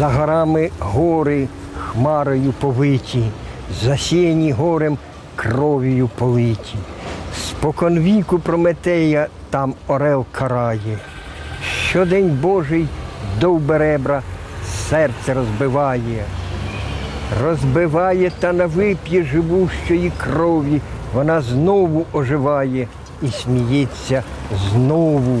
нами гори хмарою повиті, засіяні горем кров'ю политі. Спокон віку Прометея там орел карає. Щодень Божий довбе ребра, серце розбиває. Розбиває та на вип'є живущої крові, вона знову оживає і сміється знову.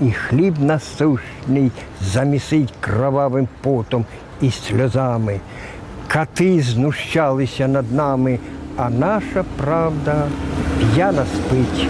і хліб насущний замісить кровавим потом і сльозами. Кати знущалися над нами, а наша правда п'яна спить.